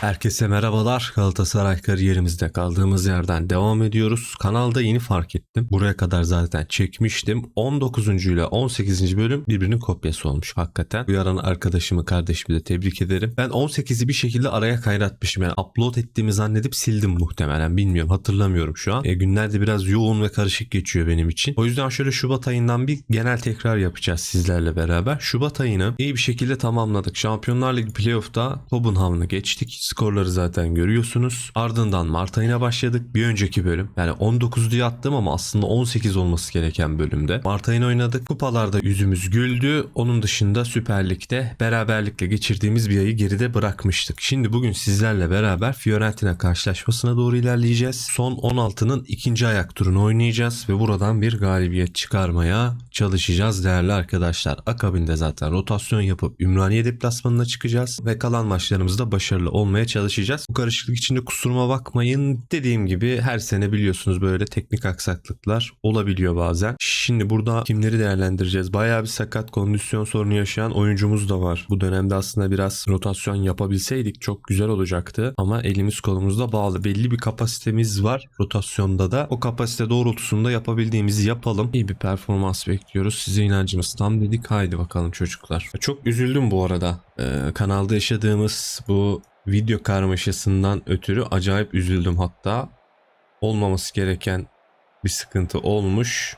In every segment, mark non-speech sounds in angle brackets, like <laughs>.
Herkese merhabalar. Galatasaray kariyerimizde kaldığımız yerden devam ediyoruz. Kanalda yeni fark ettim. Buraya kadar zaten çekmiştim. 19. ile 18. bölüm birbirinin kopyası olmuş hakikaten. Bu yaran arkadaşımı, kardeşimi de tebrik ederim. Ben 18'i bir şekilde araya kaynatmışım. Yani upload ettiğimi zannedip sildim muhtemelen. Bilmiyorum. Hatırlamıyorum şu an. E, günlerde biraz yoğun ve karışık geçiyor benim için. O yüzden şöyle Şubat ayından bir genel tekrar yapacağız sizlerle beraber. Şubat ayını iyi bir şekilde tamamladık. Şampiyonlar Ligi playoff'ta Kopenhagen'ı geçtik. Skorları zaten görüyorsunuz. Ardından Mart ayına başladık. Bir önceki bölüm. Yani 19 diye attım ama aslında 18 olması gereken bölümde. Mart ayını oynadık. Kupalarda yüzümüz güldü. Onun dışında Süper Lig'de beraberlikle geçirdiğimiz bir ayı geride bırakmıştık. Şimdi bugün sizlerle beraber Fiorentina karşılaşmasına doğru ilerleyeceğiz. Son 16'nın ikinci ayak turunu oynayacağız ve buradan bir galibiyet çıkarmaya çalışacağız değerli arkadaşlar. Akabinde zaten rotasyon yapıp Ümraniye deplasmanına çıkacağız ve kalan maçlarımızda başarılı olmaya çalışacağız. Bu karışıklık içinde kusuruma bakmayın. Dediğim gibi her sene biliyorsunuz böyle teknik aksaklıklar olabiliyor bazen. Şimdi burada kimleri değerlendireceğiz? Bayağı bir sakat kondisyon sorunu yaşayan oyuncumuz da var. Bu dönemde aslında biraz rotasyon yapabilseydik çok güzel olacaktı. Ama elimiz kolumuzda bağlı. Belli bir kapasitemiz var rotasyonda da. O kapasite doğrultusunda yapabildiğimizi yapalım. İyi bir performans bekliyoruz. Size inancımız tam dedik. Haydi bakalım çocuklar. Çok üzüldüm bu arada. Ee, kanalda yaşadığımız bu video karmaşasından ötürü acayip üzüldüm hatta. Olmaması gereken bir sıkıntı olmuş.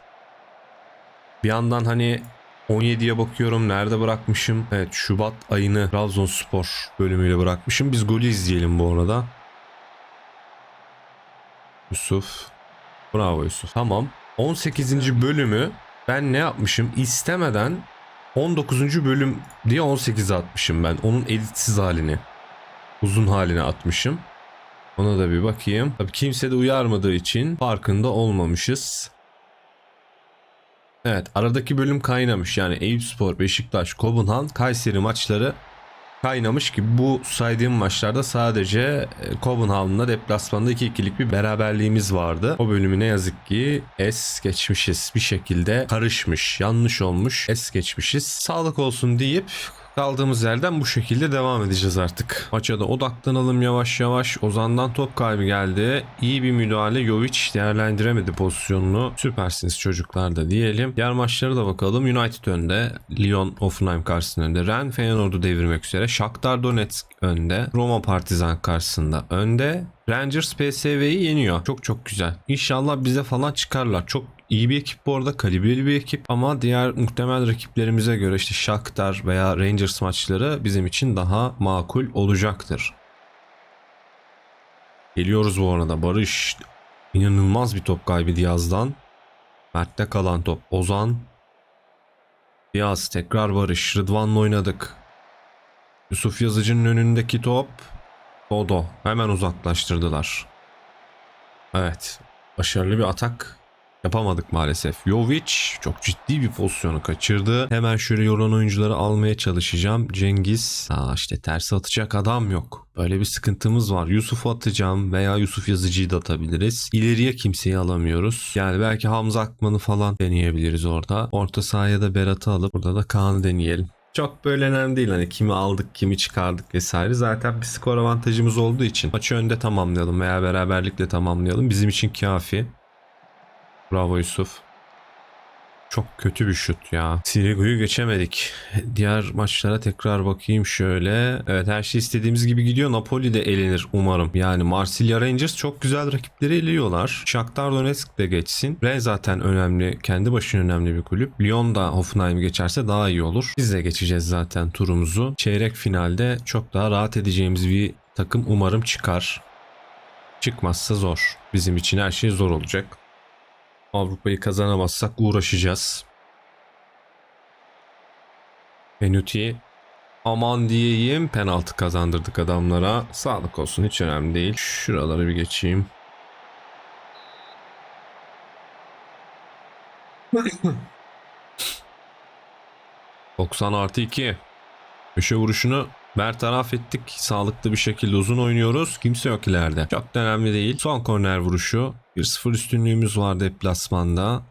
Bir yandan hani 17'ye bakıyorum nerede bırakmışım. Evet Şubat ayını Trabzonspor bölümüyle bırakmışım. Biz golü izleyelim bu arada. Yusuf. Bravo Yusuf. Tamam. 18. bölümü ben ne yapmışım? İstemeden 19. bölüm diye 18'e atmışım ben. Onun editsiz halini. Uzun haline atmışım. Ona da bir bakayım. Tabii kimse de uyarmadığı için farkında olmamışız. Evet aradaki bölüm kaynamış. Yani Eyüpspor, Beşiktaş, Kopenhag, Kayseri maçları kaynamış ki bu saydığım maçlarda sadece e, Kopenhagen'la deplasmanda 2-2'lik bir beraberliğimiz vardı. O bölümü ne yazık ki es geçmişiz. Bir şekilde karışmış, yanlış olmuş, es geçmişiz. Sağlık olsun deyip Kaldığımız yerden bu şekilde devam edeceğiz artık. Maça da odaklanalım yavaş yavaş. Ozan'dan top kaybı geldi. İyi bir müdahale. Jovic değerlendiremedi pozisyonunu. Süpersiniz çocuklar da diyelim. Diğer maçlara da bakalım. United önde. Lyon Hoffenheim karşısında önde. Ren Feyenoord'u devirmek üzere. Shakhtar Donetsk önde. Roma Partizan karşısında önde. Rangers PSV'yi yeniyor. Çok çok güzel. İnşallah bize falan çıkarlar. Çok iyi bir ekip bu arada. Kalibreli bir ekip. Ama diğer muhtemel rakiplerimize göre işte Shakhtar veya Rangers maçları bizim için daha makul olacaktır. Geliyoruz bu arada. Barış inanılmaz bir top kaybı Diaz'dan. Mert'te kalan top. Ozan. Diaz tekrar Barış. Rıdvan'la oynadık. Yusuf Yazıcı'nın önündeki top. Dodo. Hemen uzaklaştırdılar. Evet. Başarılı bir atak yapamadık maalesef. Jovic çok ciddi bir pozisyonu kaçırdı. Hemen şöyle yoran oyuncuları almaya çalışacağım. Cengiz. Aa işte tersi atacak adam yok. Böyle bir sıkıntımız var. Yusuf'u atacağım veya Yusuf Yazıcı'yı da atabiliriz. İleriye kimseyi alamıyoruz. Yani belki Hamza Akman'ı falan deneyebiliriz orada. Orta sahaya da Berat'ı alıp burada da Kaan'ı deneyelim. Çok böyle önemli değil hani kimi aldık kimi çıkardık vesaire. Zaten bir skor avantajımız olduğu için maçı önde tamamlayalım veya beraberlikle tamamlayalım. Bizim için kafi. Bravo Yusuf. Çok kötü bir şut ya. Sirigu'yu geçemedik. Diğer maçlara tekrar bakayım şöyle. Evet her şey istediğimiz gibi gidiyor. Napoli de elenir umarım. Yani Marsilya Rangers çok güzel rakipleri eliyorlar. Shakhtar Donetsk de geçsin. Ren zaten önemli. Kendi başına önemli bir kulüp. Lyon da Hoffenheim geçerse daha iyi olur. Biz de geçeceğiz zaten turumuzu. Çeyrek finalde çok daha rahat edeceğimiz bir takım umarım çıkar. Çıkmazsa zor. Bizim için her şey zor olacak. Avrupa'yı kazanamazsak uğraşacağız. Benuti aman diyeyim penaltı kazandırdık adamlara. Sağlık olsun hiç önemli değil. Şuraları bir geçeyim. <laughs> ...90 artı 2. Köşe vuruşunu bertaraf ettik. Sağlıklı bir şekilde uzun oynuyoruz. Kimse yok ileride. Çok önemli değil. Son korner vuruşu. 1-0 üstünlüğümüz var deplasmanda.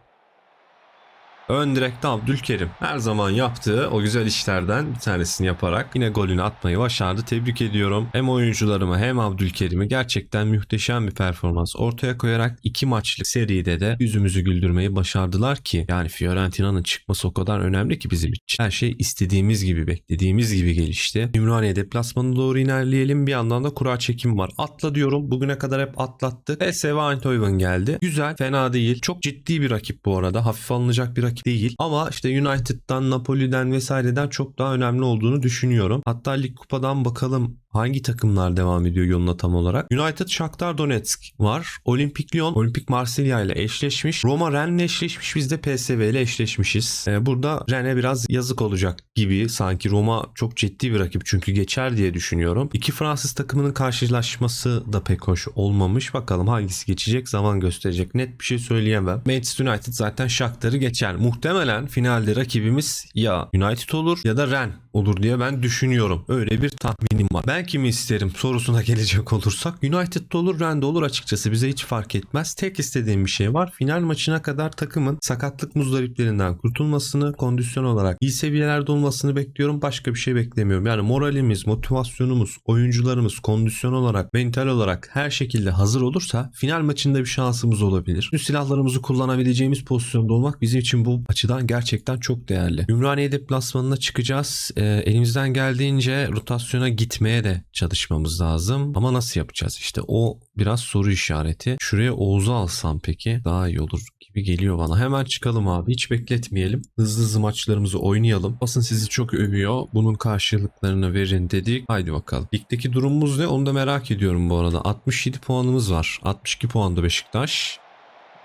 Ön direkte Abdülkerim. Her zaman yaptığı o güzel işlerden bir tanesini yaparak yine golünü atmayı başardı. Tebrik ediyorum. Hem oyuncularımı hem Abdülkerim'i gerçekten muhteşem bir performans ortaya koyarak iki maçlık seride de yüzümüzü güldürmeyi başardılar ki yani Fiorentina'nın çıkması o kadar önemli ki bizim için. Her şey istediğimiz gibi beklediğimiz gibi gelişti. Ümraniye deplasmanına doğru ilerleyelim. Bir yandan da kura çekim var. Atla diyorum. Bugüne kadar hep atlattık. PSV Eindhoven geldi. Güzel, fena değil. Çok ciddi bir rakip bu arada. Hafif alınacak bir rakip değil. Ama işte United'dan, Napoli'den vesaireden çok daha önemli olduğunu düşünüyorum. Hatta Lig Kupa'dan bakalım hangi takımlar devam ediyor yoluna tam olarak. United Shakhtar Donetsk var. Olimpik Lyon, Olimpik Marsilya ile eşleşmiş. Roma Rennes'le eşleşmiş. Biz de PSV ile eşleşmişiz. Ee, burada Rennes biraz yazık olacak gibi. Sanki Roma çok ciddi bir rakip çünkü geçer diye düşünüyorum. İki Fransız takımının karşılaşması da pek hoş olmamış. Bakalım hangisi geçecek zaman gösterecek. Net bir şey söyleyemem. Manchester United zaten Shakhtar'ı geçer. Muhtemelen finalde rakibimiz ya United olur ya da Rennes olur diye ben düşünüyorum. Öyle bir tahminim var. Ben kimi isterim sorusuna <laughs> gelecek olursak United'da olur Rennes'de olur açıkçası bize hiç fark etmez. Tek istediğim bir şey var. Final maçına kadar takımın sakatlık muzdariplerinden kurtulmasını, kondisyon olarak iyi seviyelerde olmasını bekliyorum. Başka bir şey beklemiyorum. Yani moralimiz, motivasyonumuz, oyuncularımız kondisyon olarak, mental olarak her şekilde hazır olursa final maçında bir şansımız olabilir. Silahlarımızı kullanabileceğimiz pozisyonda olmak bizim için bu açıdan gerçekten çok değerli. Ümraniye deplasmanına çıkacağız. Ee, elimizden geldiğince rotasyona gitmeye de çalışmamız lazım. Ama nasıl yapacağız? İşte o biraz soru işareti. Şuraya Oğuz'u alsam peki daha iyi olur gibi geliyor bana. Hemen çıkalım abi. Hiç bekletmeyelim. Hızlı hızlı maçlarımızı oynayalım. Basın sizi çok övüyor. Bunun karşılıklarını verin dedik. Haydi bakalım. Ligdeki durumumuz ne? Onu da merak ediyorum bu arada. 67 puanımız var. 62 puanda Beşiktaş.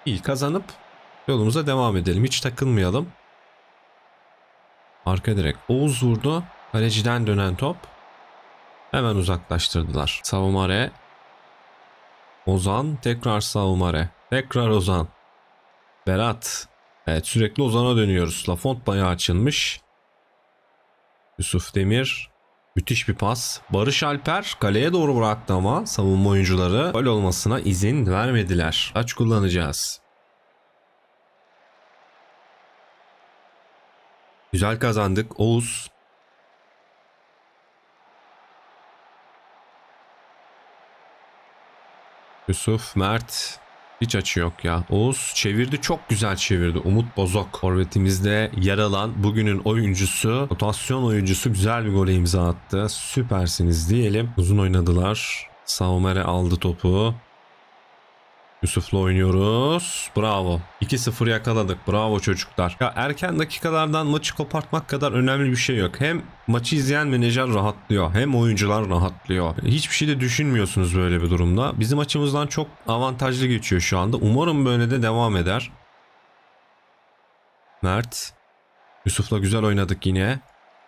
İyi kazanıp yolumuza devam edelim. Hiç takılmayalım. Arka direk. Oğuz vurdu. Kaleciden dönen top. Hemen uzaklaştırdılar. Savumare. Ozan. Tekrar Savumare. Tekrar Ozan. Berat. Evet sürekli Ozan'a dönüyoruz. Lafont bayağı açılmış. Yusuf Demir. Müthiş bir pas. Barış Alper kaleye doğru bıraktı ama savunma oyuncuları gol olmasına izin vermediler. Taç kullanacağız. Güzel kazandık. Oğuz. Yusuf, Mert. Hiç açı yok ya. Oğuz çevirdi çok güzel çevirdi. Umut Bozok. Forvetimizde yer alan bugünün oyuncusu, rotasyon oyuncusu güzel bir gole imza attı. Süpersiniz diyelim. Uzun oynadılar. Saumere aldı topu. Yusuf'la oynuyoruz. Bravo. 2-0 yakaladık. Bravo çocuklar. Ya erken dakikalardan maçı kopartmak kadar önemli bir şey yok. Hem maçı izleyen menajer rahatlıyor. Hem oyuncular rahatlıyor. Hiçbir şey de düşünmüyorsunuz böyle bir durumda. Bizim açımızdan çok avantajlı geçiyor şu anda. Umarım böyle de devam eder. Mert. Yusuf'la güzel oynadık yine.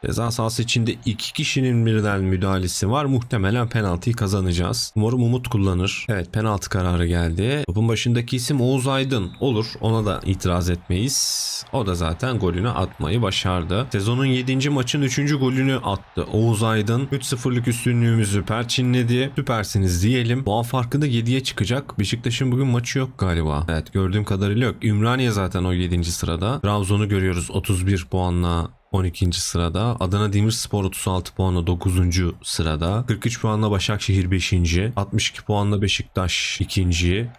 Ceza sahası içinde iki kişinin birden müdahalesi var. Muhtemelen penaltıyı kazanacağız. Umarım Umut kullanır. Evet penaltı kararı geldi. Topun başındaki isim Oğuz Aydın. Olur ona da itiraz etmeyiz. O da zaten golünü atmayı başardı. Sezonun 7. maçın 3. golünü attı. Oğuz Aydın 3-0'lık üstünlüğümüzü perçinledi. Süpersiniz diyelim. Puan farkı da 7'ye çıkacak. Beşiktaş'ın bugün maçı yok galiba. Evet gördüğüm kadarıyla yok. Ümraniye zaten o 7. sırada. Trabzon'u görüyoruz 31 puanla 12. sırada. Adana Demirspor 36 puanla 9. sırada. 43 puanla Başakşehir 5. 62 puanla Beşiktaş 2.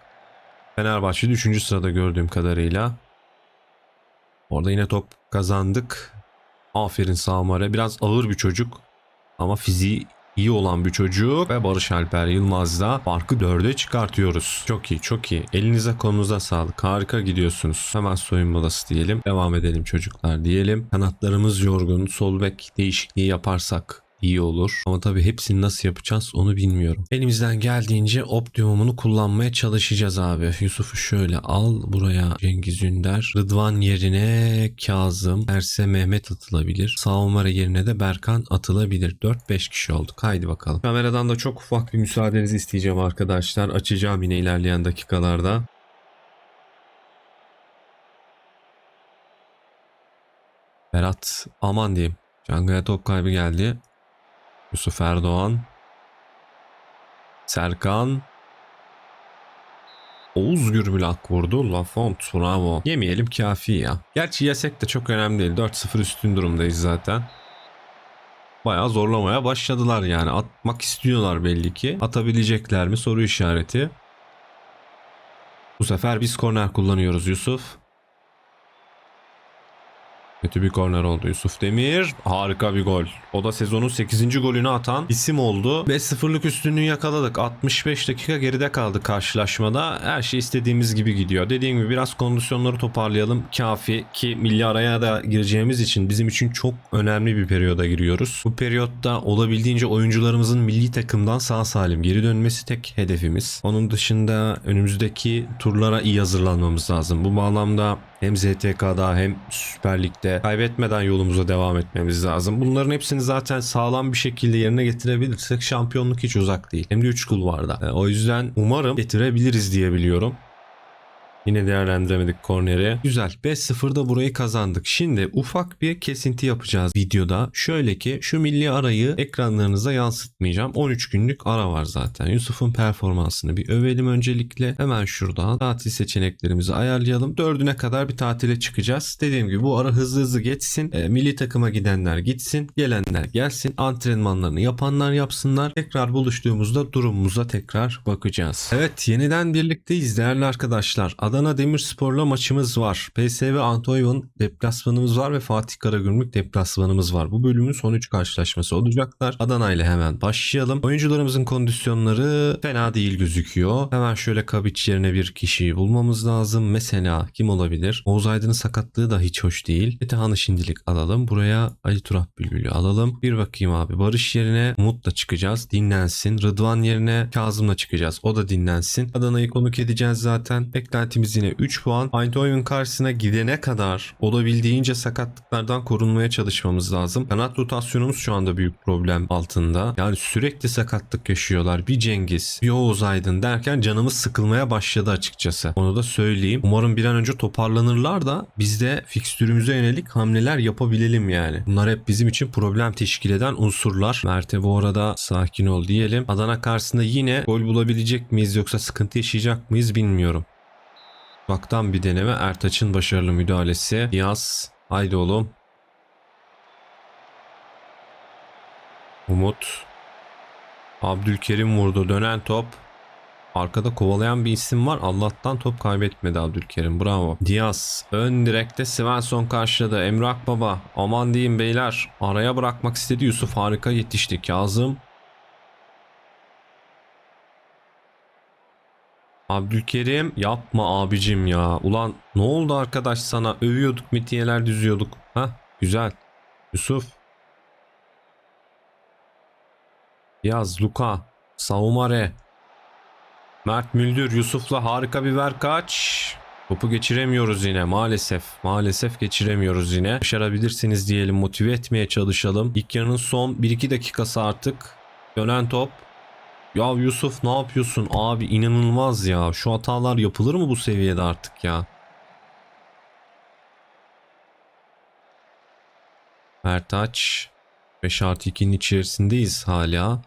Fenerbahçe 3. sırada gördüğüm kadarıyla. Orada yine top kazandık. Aferin Samare. Biraz ağır bir çocuk. Ama fiziği iyi olan bir çocuk ve Barış Alper Yılmaz'da farkı dörde çıkartıyoruz. Çok iyi çok iyi. Elinize kolunuza sağlık. Harika gidiyorsunuz. Hemen soyunma molası diyelim. Devam edelim çocuklar diyelim. Kanatlarımız yorgun. Sol bek değişikliği yaparsak iyi olur. Ama tabii hepsini nasıl yapacağız onu bilmiyorum. Elimizden geldiğince optimumunu kullanmaya çalışacağız abi. Yusuf'u şöyle al buraya Cengiz Ünder. Rıdvan yerine Kazım. Erse Mehmet atılabilir. Savunma yerine de Berkan atılabilir. 4-5 kişi olduk. Haydi bakalım. Kameradan da çok ufak bir müsaadenizi isteyeceğim arkadaşlar. Açacağım yine ilerleyen dakikalarda. Berat aman diyeyim. Canga'ya top kaybı geldi. Yusuf Erdoğan. Serkan. Oğuz Gürmülak vurdu. Lafont bravo. Yemeyelim kafi ya. Gerçi yesek de çok önemli değil. 4-0 üstün durumdayız zaten. Bayağı zorlamaya başladılar yani. Atmak istiyorlar belli ki. Atabilecekler mi soru işareti. Bu sefer biz korner kullanıyoruz Yusuf. Kötü bir korner oldu Yusuf Demir. Harika bir gol. O da sezonun 8. golünü atan isim oldu. 5-0'lık üstünlüğü yakaladık. 65 dakika geride kaldı karşılaşmada. Her şey istediğimiz gibi gidiyor. Dediğim gibi biraz kondisyonları toparlayalım. Kafi ki milli araya da gireceğimiz için bizim için çok önemli bir periyoda giriyoruz. Bu periyotta olabildiğince oyuncularımızın milli takımdan sağ salim geri dönmesi tek hedefimiz. Onun dışında önümüzdeki turlara iyi hazırlanmamız lazım. Bu bağlamda hem ZTK'da hem Süper Lig'de kaybetmeden yolumuza devam etmemiz lazım. Bunların hepsini zaten sağlam bir şekilde yerine getirebilirsek şampiyonluk hiç uzak değil. Hem de 3 kulvarda. E, O yüzden umarım getirebiliriz diye biliyorum. Yine değerlendiremedik korneri. Güzel. 5-0'da burayı kazandık. Şimdi ufak bir kesinti yapacağız videoda. Şöyle ki şu milli arayı ekranlarınıza yansıtmayacağım. 13 günlük ara var zaten. Yusuf'un performansını bir övelim öncelikle. Hemen şuradan tatil seçeneklerimizi ayarlayalım. Dördüne kadar bir tatile çıkacağız. Dediğim gibi bu ara hızlı hızlı geçsin. E, milli takıma gidenler gitsin. Gelenler gelsin. Antrenmanlarını yapanlar yapsınlar. Tekrar buluştuğumuzda durumumuza tekrar bakacağız. Evet yeniden birlikteyiz değerli arkadaşlar. Adana Demirspor'la maçımız var. PSV Antoyev'in deplasmanımız var ve Fatih Karagümrük deplasmanımız var. Bu bölümün son 3 karşılaşması olacaklar. Adana ile hemen başlayalım. Oyuncularımızın kondisyonları fena değil gözüküyor. Hemen şöyle Kabiç yerine bir kişiyi bulmamız lazım. Mesela kim olabilir? Oğuz Aydın'ın sakatlığı da hiç hoş değil. Metehan'ı şimdilik alalım. Buraya Ali Turat Bülbül'ü alalım. Bir bakayım abi. Barış yerine Umut'la çıkacağız. Dinlensin. Rıdvan yerine Kazım'la çıkacağız. O da dinlensin. Adana'yı konuk edeceğiz zaten. Beklentimiz yine 3 puan. Eindhoven karşısına gidene kadar olabildiğince sakatlıklardan korunmaya çalışmamız lazım. Kanat rotasyonumuz şu anda büyük problem altında. Yani sürekli sakatlık yaşıyorlar. Bir Cengiz, bir Oğuz Aydın derken canımız sıkılmaya başladı açıkçası. Onu da söyleyeyim. Umarım bir an önce toparlanırlar da biz de fikstürümüze yönelik hamleler yapabilelim yani. Bunlar hep bizim için problem teşkil eden unsurlar. Mert'e bu arada sakin ol diyelim. Adana karşısında yine gol bulabilecek miyiz yoksa sıkıntı yaşayacak mıyız bilmiyorum. Baktan bir deneme Ertaç'ın başarılı müdahalesi. Diyaz. Haydi oğlum. Umut. Abdülkerim vurdu. Dönen top. Arkada kovalayan bir isim var. Allah'tan top kaybetmedi Abdülkerim. Bravo. Diaz. Ön direkte Svensson karşıladı. Emre Akbaba. Aman diyeyim beyler. Araya bırakmak istedi Yusuf. Harika yetişti. Kazım. Abdülkerim yapma abicim ya. Ulan ne oldu arkadaş sana? Övüyorduk mitiyeler düzüyorduk. Ha güzel. Yusuf. Yaz Luka. Saumare. Mert Müldür Yusuf'la harika bir ver kaç. Topu geçiremiyoruz yine maalesef. Maalesef geçiremiyoruz yine. Başarabilirsiniz diyelim motive etmeye çalışalım. İlk yarının son 1-2 dakikası artık. Dönen top. Ya Yusuf ne yapıyorsun abi inanılmaz ya. Şu hatalar yapılır mı bu seviyede artık ya? Mertaç 5 artı 2'nin içerisindeyiz hala.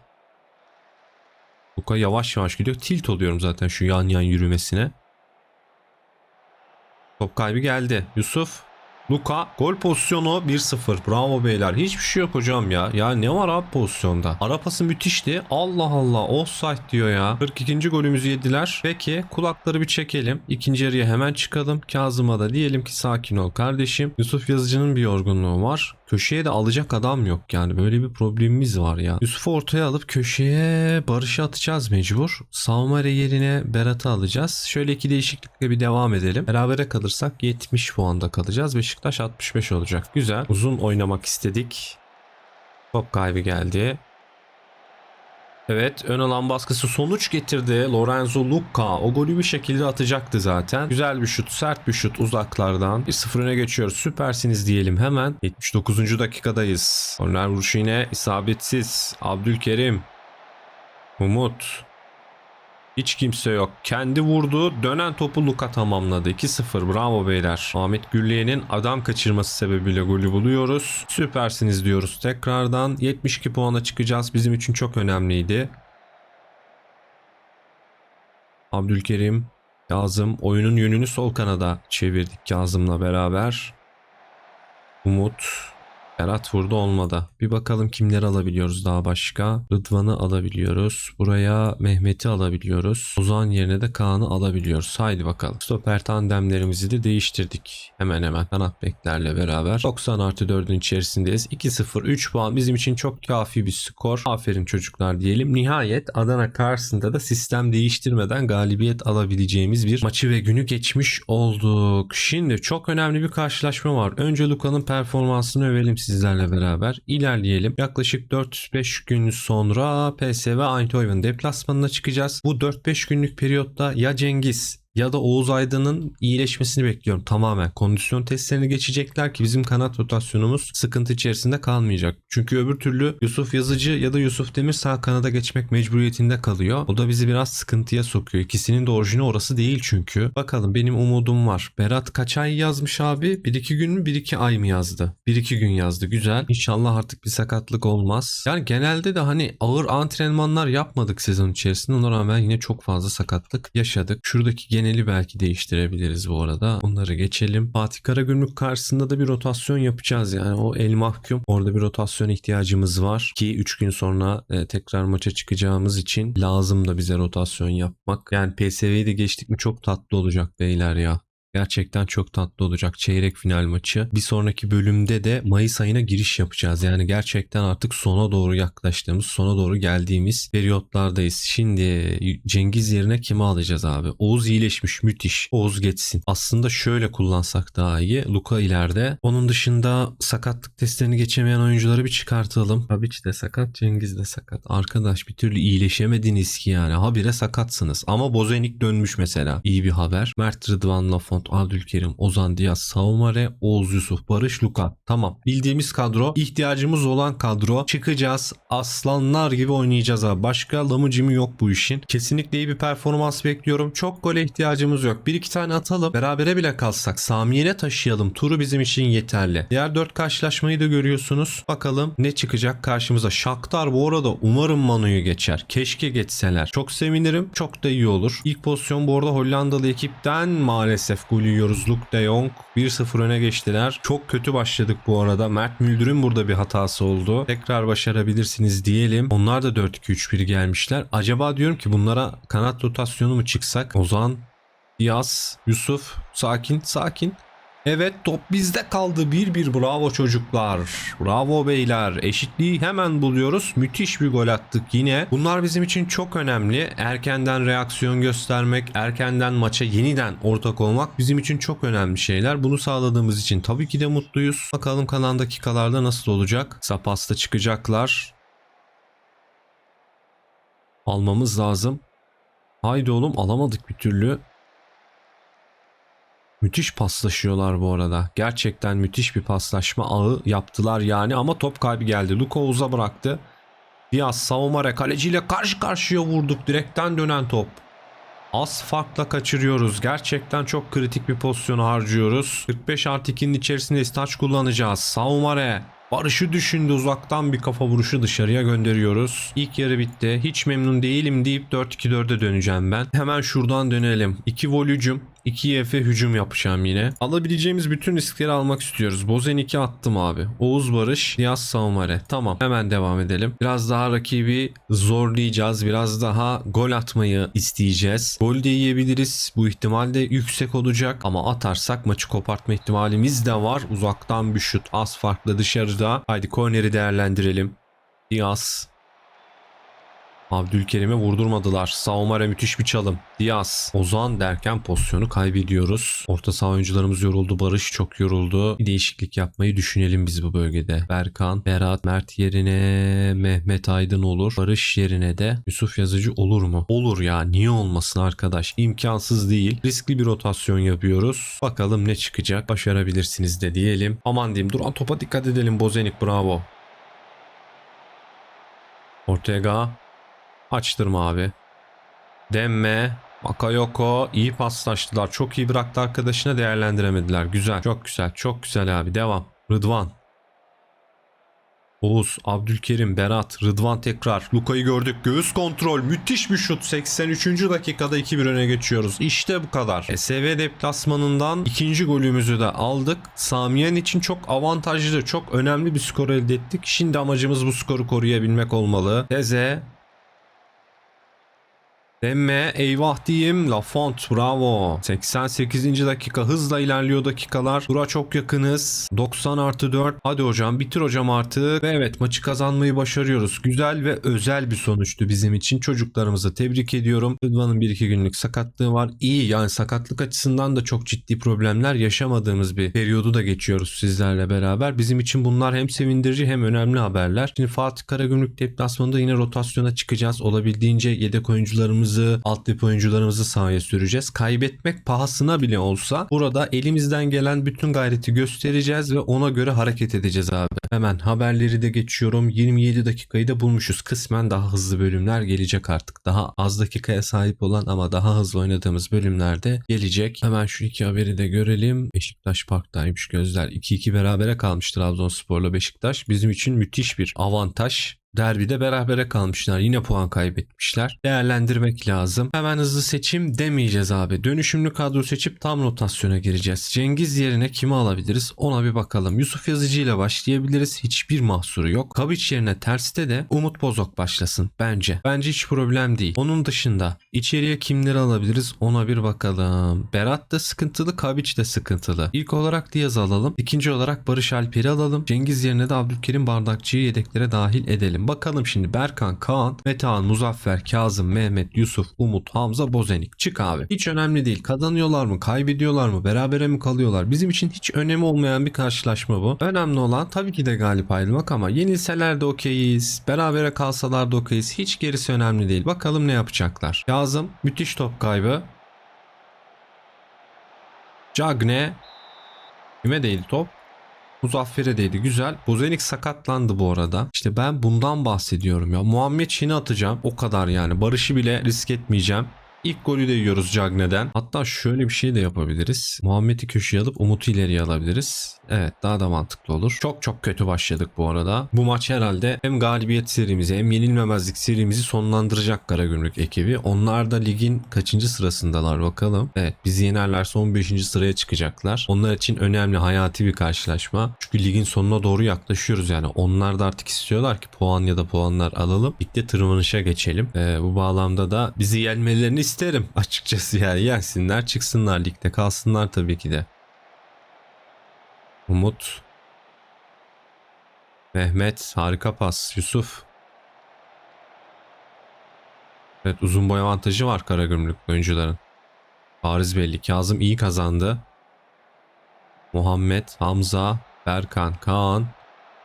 Luka yavaş yavaş gidiyor. Tilt oluyorum zaten şu yan yan yürümesine. Top kaybı geldi. Yusuf. Luka gol pozisyonu 1-0. Bravo beyler. Hiçbir şey yok hocam ya. Ya ne var abi pozisyonda? Ara pası müthişti. Allah Allah offside diyor ya. 42. golümüzü yediler. Peki kulakları bir çekelim. İkinci yarıya hemen çıkalım. Kazım'a da diyelim ki sakin ol kardeşim. Yusuf Yazıcı'nın bir yorgunluğu var. Köşeye de alacak adam yok yani. Böyle bir problemimiz var ya. Yusuf'u ortaya alıp köşeye Barış'ı atacağız mecbur. Savmare yerine Berat'ı alacağız. Şöyle iki değişiklikle bir devam edelim. Berabere kalırsak 70 puanda kalacağız. Beşiktaş 65 olacak. Güzel. Uzun oynamak istedik. Top kaybı geldi. Evet ön alan baskısı sonuç getirdi. Lorenzo Lucca o golü bir şekilde atacaktı zaten. Güzel bir şut sert bir şut uzaklardan. 1-0 öne geçiyoruz. Süpersiniz diyelim hemen. 79. dakikadayız. Korner vuruşu yine isabetsiz. Abdülkerim. Umut. Hiç kimse yok. Kendi vurdu. Dönen topu Luka tamamladı. 2-0. Bravo beyler. Ahmet Gülliye'nin adam kaçırması sebebiyle golü buluyoruz. Süpersiniz diyoruz tekrardan. 72 puana çıkacağız. Bizim için çok önemliydi. Abdülkerim. Kazım oyunun yönünü sol kanada çevirdik Kazım'la beraber. Umut. Berat vurdu olmadı. Bir bakalım kimleri alabiliyoruz daha başka. Rıdvan'ı alabiliyoruz. Buraya Mehmet'i alabiliyoruz. Ozan yerine de Kaan'ı alabiliyoruz. Haydi bakalım. Stoper tandemlerimizi de değiştirdik. Hemen hemen kanat beklerle beraber. 90 artı 4'ün içerisindeyiz. 2-0 3 puan bizim için çok kafi bir skor. Aferin çocuklar diyelim. Nihayet Adana karşısında da sistem değiştirmeden galibiyet alabileceğimiz bir maçı ve günü geçmiş olduk. Şimdi çok önemli bir karşılaşma var. Önce Luka'nın performansını övelim sizlerle beraber. İlerleyelim. Yaklaşık 4-5 gün sonra PSV Eindhoven deplasmanına çıkacağız. Bu 4-5 günlük periyotta ya Cengiz ya da Oğuz Aydın'ın iyileşmesini bekliyorum tamamen. Kondisyon testlerini geçecekler ki bizim kanat rotasyonumuz sıkıntı içerisinde kalmayacak. Çünkü öbür türlü Yusuf Yazıcı ya da Yusuf Demir sağ kanada geçmek mecburiyetinde kalıyor. O da bizi biraz sıkıntıya sokuyor. İkisinin de orijini orası değil çünkü. Bakalım benim umudum var. Berat kaç ay yazmış abi? 1-2 gün mü 1-2 ay mı yazdı? 1-2 gün yazdı. Güzel. İnşallah artık bir sakatlık olmaz. Yani genelde de hani ağır antrenmanlar yapmadık sezon içerisinde. Ona rağmen yine çok fazla sakatlık yaşadık. Şuradaki geneli belki değiştirebiliriz bu arada. Onları geçelim. Fatih Karagümrük karşısında da bir rotasyon yapacağız. Yani o el mahkum. Orada bir rotasyon ihtiyacımız var. Ki 3 gün sonra e, tekrar maça çıkacağımız için lazım da bize rotasyon yapmak. Yani PSV'yi de geçtik mi çok tatlı olacak beyler ya. Gerçekten çok tatlı olacak çeyrek final maçı. Bir sonraki bölümde de Mayıs ayına giriş yapacağız. Yani gerçekten artık sona doğru yaklaştığımız, sona doğru geldiğimiz periyotlardayız. Şimdi Cengiz yerine kimi alacağız abi? Oğuz iyileşmiş müthiş. Oğuz geçsin. Aslında şöyle kullansak daha iyi. Luka ileride. Onun dışında sakatlık testlerini geçemeyen oyuncuları bir çıkartalım. Tabiç de sakat, Cengiz de sakat. Arkadaş bir türlü iyileşemediniz ki yani. Habire sakatsınız. Ama Bozenik dönmüş mesela. İyi bir haber. Mert Rıdvan Lafont, Abdülkerim, Ozan Diaz, Saumare, Oğuz Yusuf, Barış Luka. Tamam. Bildiğimiz kadro. ihtiyacımız olan kadro. Çıkacağız. Aslanlar gibi oynayacağız abi. Başka lamıcımı yok bu işin. Kesinlikle iyi bir performans bekliyorum. Çok gole ihtiyacımız yok. Bir iki tane atalım. Berabere bile kalsak Samiye'ne taşıyalım. Turu bizim için yeterli. Diğer dört karşılaşmayı da görüyorsunuz. Bakalım ne çıkacak karşımıza. Shakhtar bu arada umarım Manu'yu geçer. Keşke geçseler. Çok sevinirim. Çok da iyi olur. İlk pozisyon bu arada Hollandalı ekipten maalesef gol yiyoruz. Luke de Jong 1-0 öne geçtiler. Çok kötü başladık bu arada. Mert Müldür'ün burada bir hatası oldu. Tekrar başarabilirsiniz diyelim. Onlar da 4-2-3-1 gelmişler. Acaba diyorum ki bunlara kanat rotasyonu mu çıksak? Ozan, Diaz, Yusuf sakin sakin. Evet top bizde kaldı 1-1 bravo çocuklar. Bravo beyler eşitliği hemen buluyoruz. Müthiş bir gol attık yine. Bunlar bizim için çok önemli. Erkenden reaksiyon göstermek, erkenden maça yeniden ortak olmak bizim için çok önemli şeyler. Bunu sağladığımız için tabii ki de mutluyuz. Bakalım kalan dakikalarda nasıl olacak. Sapas'ta çıkacaklar. Almamız lazım. Haydi oğlum alamadık bir türlü. Müthiş paslaşıyorlar bu arada. Gerçekten müthiş bir paslaşma ağı yaptılar yani ama top kaybı geldi. Luka Oğuz'a bıraktı. Diaz Saumare kaleciyle karşı karşıya vurduk. Direkten dönen top. Az farkla kaçırıyoruz. Gerçekten çok kritik bir pozisyonu harcıyoruz. 45 artı 2'nin içerisindeyiz. Taç kullanacağız. Saumare. Barış'ı düşündü uzaktan bir kafa vuruşu dışarıya gönderiyoruz. İlk yarı bitti. Hiç memnun değilim deyip 4-2-4'e döneceğim ben. Hemen şuradan dönelim. 2 vol hücum. 2 YF hücum yapacağım yine. Alabileceğimiz bütün riskleri almak istiyoruz. Bozen 2 attım abi. Oğuz Barış, Niyaz Saumare. Tamam hemen devam edelim. Biraz daha rakibi zorlayacağız. Biraz daha gol atmayı isteyeceğiz. Gol de yiyebiliriz. Bu ihtimal de yüksek olacak. Ama atarsak maçı kopartma ihtimalimiz de var. Uzaktan bir şut. Az farklı dışarıda. Haydi korneri değerlendirelim. Diaz. Abdülkerim'e vurdurmadılar. Saumare müthiş bir çalım. Diaz. Ozan derken pozisyonu kaybediyoruz. Orta saha oyuncularımız yoruldu. Barış çok yoruldu. Bir değişiklik yapmayı düşünelim biz bu bölgede. Berkan, Berat, Mert yerine Mehmet Aydın olur. Barış yerine de Yusuf Yazıcı olur mu? Olur ya. Niye olmasın arkadaş? İmkansız değil. Riskli bir rotasyon yapıyoruz. Bakalım ne çıkacak. Başarabilirsiniz de diyelim. Aman diyeyim. Duran topa dikkat edelim. Bozenik bravo. Ortega Açtırma abi. Demme. Bakayoko iyi paslaştılar. Çok iyi bıraktı arkadaşına değerlendiremediler. Güzel. Çok güzel. Çok güzel abi. Devam. Rıdvan. Oğuz, Abdülkerim, Berat, Rıdvan tekrar. Luka'yı gördük. Göğüs kontrol. Müthiş bir şut. 83. dakikada 2-1 öne geçiyoruz. İşte bu kadar. SV deplasmanından ikinci golümüzü de aldık. Samiyen için çok avantajlı, çok önemli bir skor elde ettik. Şimdi amacımız bu skoru koruyabilmek olmalı. Teze Demme eyvah diyeyim. Lafont bravo. 88. dakika hızla ilerliyor dakikalar. Dura çok yakınız. 90 artı 4 hadi hocam bitir hocam artık. Ve evet maçı kazanmayı başarıyoruz. Güzel ve özel bir sonuçtu bizim için. Çocuklarımızı tebrik ediyorum. Rıdvan'ın 1-2 günlük sakatlığı var. İyi yani sakatlık açısından da çok ciddi problemler yaşamadığımız bir periyodu da geçiyoruz sizlerle beraber. Bizim için bunlar hem sevindirici hem önemli haberler. Şimdi Fatih Karagümrük deplasmanında yine rotasyona çıkacağız. Olabildiğince yedek oyuncularımız oyuncularımızı, altyapı oyuncularımızı sahaya süreceğiz. Kaybetmek pahasına bile olsa burada elimizden gelen bütün gayreti göstereceğiz ve ona göre hareket edeceğiz abi. Hemen haberleri de geçiyorum. 27 dakikayı da bulmuşuz. Kısmen daha hızlı bölümler gelecek artık. Daha az dakikaya sahip olan ama daha hızlı oynadığımız bölümlerde gelecek. Hemen şu iki haberi de görelim. Beşiktaş Park'taymış gözler. 2-2 berabere kalmış Trabzonspor'la Beşiktaş. Bizim için müthiş bir avantaj. Derbide berabere kalmışlar. Yine puan kaybetmişler. Değerlendirmek lazım. Hemen hızlı seçim demeyeceğiz abi. Dönüşümlü kadro seçip tam rotasyona gireceğiz. Cengiz yerine kimi alabiliriz? Ona bir bakalım. Yusuf Yazıcı ile başlayabiliriz. Hiçbir mahsuru yok. Kaviç yerine terste de Umut Bozok başlasın. Bence. Bence hiç problem değil. Onun dışında içeriye kimleri alabiliriz? Ona bir bakalım. Berat da sıkıntılı. Kaviç de sıkıntılı. İlk olarak Diaz alalım. İkinci olarak Barış Alper'i alalım. Cengiz yerine de Abdülkerim Bardakçı'yı yedeklere dahil edelim. Bakalım şimdi Berkan, Kaan, Metehan, Muzaffer, Kazım, Mehmet, Yusuf, Umut, Hamza, Bozenik. Çık abi. Hiç önemli değil. Kazanıyorlar mı? Kaybediyorlar mı? Berabere mi kalıyorlar? Bizim için hiç önemi olmayan bir karşılaşma bu. Önemli olan tabii ki de galip ayrılmak ama yenilseler de okeyiz. Berabere kalsalar da okeyiz. Hiç gerisi önemli değil. Bakalım ne yapacaklar. Kazım müthiş top kaybı. Cagne Kime değdi top? Muzaffer'e değdi. Güzel. Bozenik sakatlandı bu arada. İşte ben bundan bahsediyorum ya. Muhammed Çin'i atacağım. O kadar yani. Barış'ı bile risk etmeyeceğim. İlk golü de yiyoruz Cagne'den. Hatta şöyle bir şey de yapabiliriz. Muhammed'i köşeye alıp Umut'u ileriye alabiliriz. Evet daha da mantıklı olur. Çok çok kötü başladık bu arada. Bu maç herhalde hem galibiyet serimizi hem yenilmemezlik serimizi sonlandıracak Karagümrük ekibi. Onlar da ligin kaçıncı sırasındalar bakalım. Evet bizi yenerlerse 15. sıraya çıkacaklar. Onlar için önemli hayati bir karşılaşma. Çünkü ligin sonuna doğru yaklaşıyoruz yani. Onlar da artık istiyorlar ki puan ya da puanlar alalım. Ligde tırmanışa geçelim. Ee, bu bağlamda da bizi yenmelerini isterim açıkçası yani. Yensinler çıksınlar ligde kalsınlar tabii ki de. Umut. Mehmet harika pas. Yusuf. Evet uzun boy avantajı var Karagümrük oyuncuların. Bariz belli. Kazım iyi kazandı. Muhammed, Hamza, Berkan, Kaan,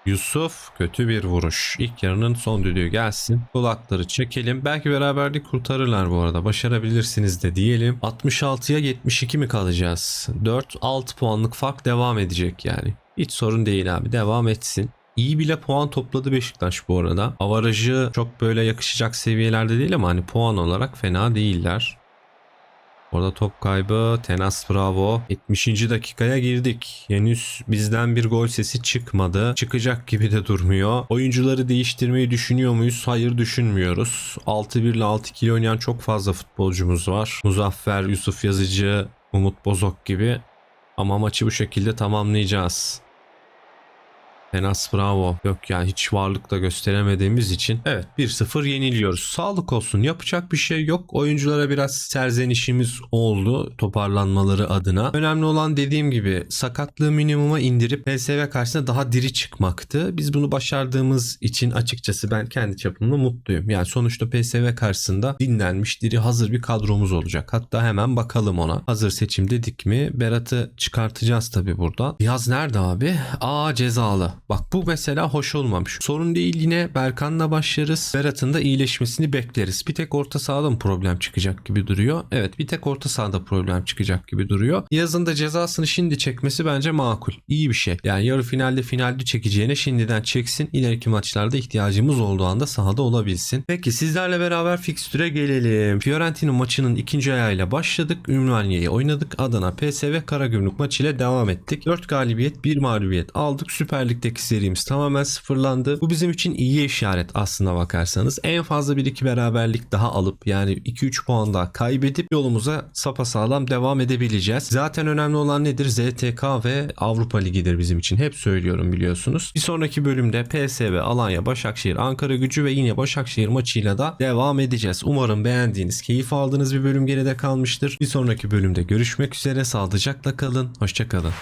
Yusuf kötü bir vuruş. İlk yarının son düdüğü gelsin. Kulakları çekelim. Belki beraberlik kurtarırlar bu arada. Başarabilirsiniz de diyelim. 66'ya 72 mi kalacağız? 4-6 puanlık fark devam edecek yani. Hiç sorun değil abi. Devam etsin. İyi bile puan topladı Beşiktaş bu arada. Avarajı çok böyle yakışacak seviyelerde değil ama hani puan olarak fena değiller. Orada top kaybı. Tenas bravo. 70. dakikaya girdik. Henüz bizden bir gol sesi çıkmadı. Çıkacak gibi de durmuyor. Oyuncuları değiştirmeyi düşünüyor muyuz? Hayır düşünmüyoruz. 6-1 ile 6-2 oynayan çok fazla futbolcumuz var. Muzaffer, Yusuf Yazıcı, Umut Bozok gibi. Ama maçı bu şekilde tamamlayacağız. Tenas bravo. Yok yani hiç varlık da gösteremediğimiz için. Evet 1-0 yeniliyoruz. Sağlık olsun yapacak bir şey yok. Oyunculara biraz serzenişimiz oldu toparlanmaları adına. Önemli olan dediğim gibi sakatlığı minimuma indirip PSV karşısında daha diri çıkmaktı. Biz bunu başardığımız için açıkçası ben kendi çapımda mutluyum. Yani sonuçta PSV karşısında dinlenmiş diri hazır bir kadromuz olacak. Hatta hemen bakalım ona. Hazır seçim dedik mi? Berat'ı çıkartacağız tabi burada. Yaz nerede abi? Aa cezalı. Bak bu mesela hoş olmamış. Sorun değil yine Berkan'la başlarız. Berat'ın da iyileşmesini bekleriz. Bir tek orta sahada mı problem çıkacak gibi duruyor? Evet bir tek orta sahada problem çıkacak gibi duruyor. Yazın da cezasını şimdi çekmesi bence makul. İyi bir şey. Yani yarı finalde finalde çekeceğine şimdiden çeksin. İleriki maçlarda ihtiyacımız olduğu anda sahada olabilsin. Peki sizlerle beraber fikstüre gelelim. Fiorentina maçının ikinci ayağıyla başladık. Ümraniye'yi oynadık. Adana PSV Karagümrük maçıyla devam ettik. 4 galibiyet 1 mağlubiyet aldık. Süper Lig'de serimiz tamamen sıfırlandı. Bu bizim için iyi işaret aslına bakarsanız. En fazla 1-2 beraberlik daha alıp yani 2-3 puan daha kaybedip yolumuza sapasağlam devam edebileceğiz. Zaten önemli olan nedir? ZTK ve Avrupa Ligi'dir bizim için. Hep söylüyorum biliyorsunuz. Bir sonraki bölümde PSV, Alanya, Başakşehir, Ankara gücü ve yine Başakşehir maçıyla da devam edeceğiz. Umarım beğendiğiniz, keyif aldığınız bir bölüm geride kalmıştır. Bir sonraki bölümde görüşmek üzere. Sağlıcakla kalın. Hoşçakalın.